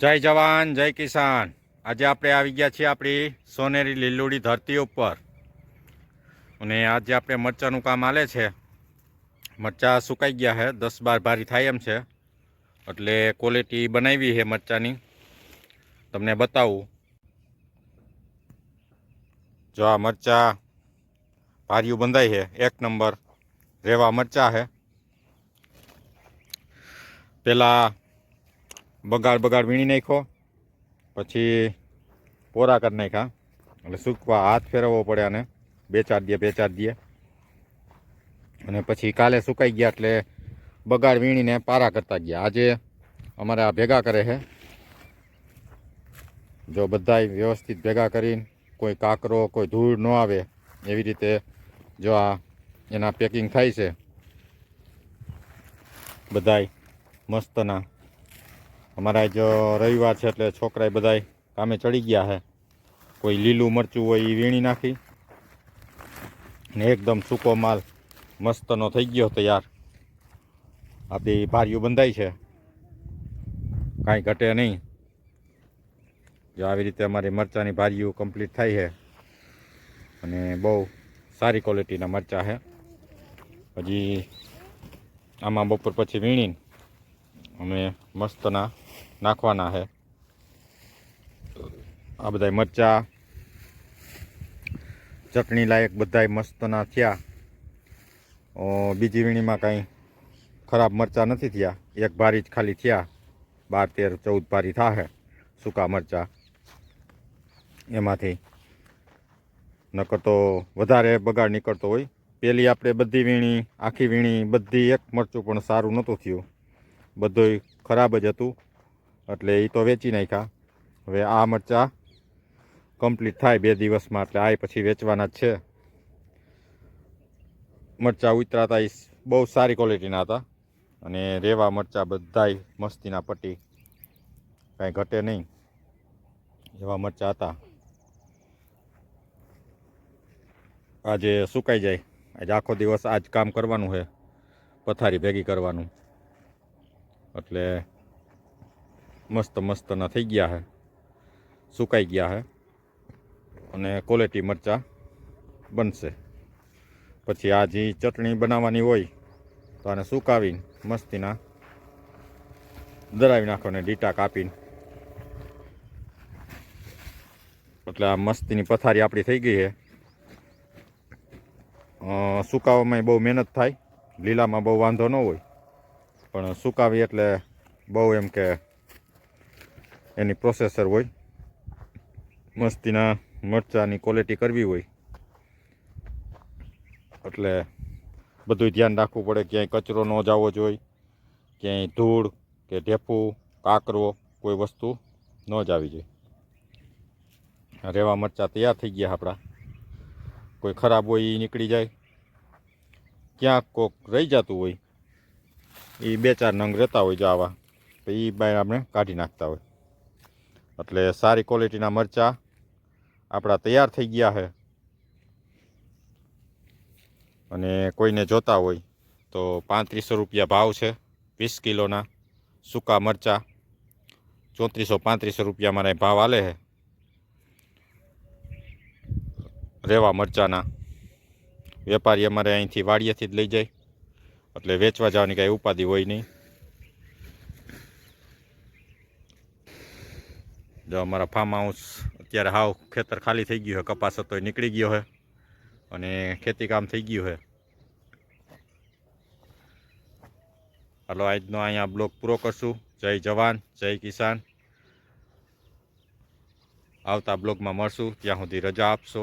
જય જવાન, જય કિસાન. આજે આપણે આવી ગયા છીએ આપણી સોનેરી લીલુડી ધરતી ઉપર. અને આજે આપણે મરચાંનું કામ આલે છે. મરચાં સુકાઈ ગયા છે, દસ બાર ભારી થાય એમ છે. એટલે ક્વોલિટી બનાવી છે મરચાંની. તમને બતાવું. જો આ મરચાં ભાર્યું બંધાય છે, એક નંબર રેવા મરચાં છે. પેલા બગાડ બગાડ વીણી નાખ્યો. પછી પોરા કરી નાખ્યા. એટલે સૂકવા હાથ ફેરવવો પડે અને બે ચાર દે, બે ચાર દે. અને પછી કાલે સુકાઈ ગયા એટલે બગાડ વીણીને પારા કરતા ગયા. આજે અમારે આ ભેગા કરે છે. જો બધાય વ્યવસ્થિત ભેગા કરીને કોઈ કાકરો, કોઈ ધૂળ ન આવે એવી રીતે જો આ એના પેકિંગ થાય છે. બધાય મસ્તના અમારા જ રવિવાર છે એટલે છોકરાએ બધાય કામે ચડી ગયા છે કોઈ લીલું મરચું હોય એ વીણી નાખી. ને એકદમ સૂકો માલ મસ્તનો થઈ ગયો તૈયાર. આપણી ભારીઓ બંધાઈ છે. કાંઈ ઘટે નહીં. જો આવી રીતે અમારી મરચાંની ભારીઓ કમ્પ્લીટ થાય છે. અને બહુ સારી ક્વોલિટીના મરચાં છે. હજી આમાં બપોર પછી વીણીને અમે મસ્તના નાખવાના છે આ બધા મરચા, ચટણી લાયક બધાય મસ્તના થયા. બીજી વીણીમાં કાંઈ ખરાબ મરચા નથી થયા. એક ભારી જ ખાલી થયા. બાર, તેર, ચૌદ ભારી થાશે સૂકા મરચા. એમાંથી નકર તો વધારે બગાડ નીકળતો હોય. પેલી આપણે બધી વીણી, આખી વીણી, બધી એક મરચું પણ સારું નહોતું થયું. બધુંય ખરાબ જ હતું. એટલે એ તો વેચી નાખ્યા. હવે આ મરચાં કમ્પ્લીટ થાય બે દિવસમાં, એટલે આ પછી વેચવાના જ છે. મરચાં ઉતરાતા એ બહુ સારી ક્વોલિટીના હતા. અને રેવા મરચાં બધાય મસ્તીના પટ્ટી. કાંઈ ઘટે નહીં. એવા મરચાં હતા. આજે સુકાઈ જાય. આજે આખો દિવસ આજ કામ કરવાનું છે. પથારી ભેગી કરવાનું. એટલે મસ્ત મસ્તના થઈ ગયા છે સુકાઈ ગયા છે અને ક્વોલિટી મરચાં બનશે. પછી આ જે ચટણી બનાવવાની હોય, તો આને સુકાવીને મસ્તીના દરાવી નાખો ને ડીટા કાપીને. એટલે આ મસ્તીની પથારી આપણી થઈ ગઈ છે સુકાવામાં બહુ મહેનત થાય, લીલામાં બહુ વાંધો ન હોય. પણ સુકાવી એટલે બહુ એમ કે એની પ્રોસેસર હોય. મસ્તીના મરચાંની ક્વોલિટી કરવી હોય. એટલે બધું ધ્યાન રાખવું પડે ક્યાંય કચરો ન જવો જોઈએ ક્યાંય ધૂળ કે ઢેફું, કાકરો કોઈ વસ્તુ ન જ આવી જોઈએ રેવા મરચાં તૈયાર થઈ ગયા આપણા. કોઈ ખરાબ હોય એ નીકળી જાય. ક્યાંક કોક રહી જતું હોય. એ બે ચાર નંગ રહેતા હોય જો આવા, તો એ બાય આપણે કાઢી નાખતા હોય. એટલે સારી ક્વોલિટીના મરચાં આપણા તૈયાર થઈ ગયા છે. અને કોઈને જોતા હોય તો પાંત્રીસો રૂપિયા ભાવ છે, વીસ કિલોના સૂકા મરચાં. ચોત્રીસો, પાંત્રીસો રૂપિયા મારે ભાવ આલે છે. રેવા મરચાંના. વેપારી અમારે અહીંથી વાડિયાથી જ લઈ જાય. એટલે વેચવા જવાની કાંઈ ઉપાધિ હોય નહીં. જો અમારા ફાર્મ હાઉસ અત્યારે હાવ ખેતર ખાલી થઈ ગયું છે, કપાસ હતો નીકળી ગયો છે અને ખેતી કામ થઈ ગયું છે. હાલો, આજનો અહીંયા બ્લોગ પૂરો કરશું. જય જવાન, જય કિસાન. આવતા બ્લોગમાં મળશું. ત્યાં સુધી રજા આપશો.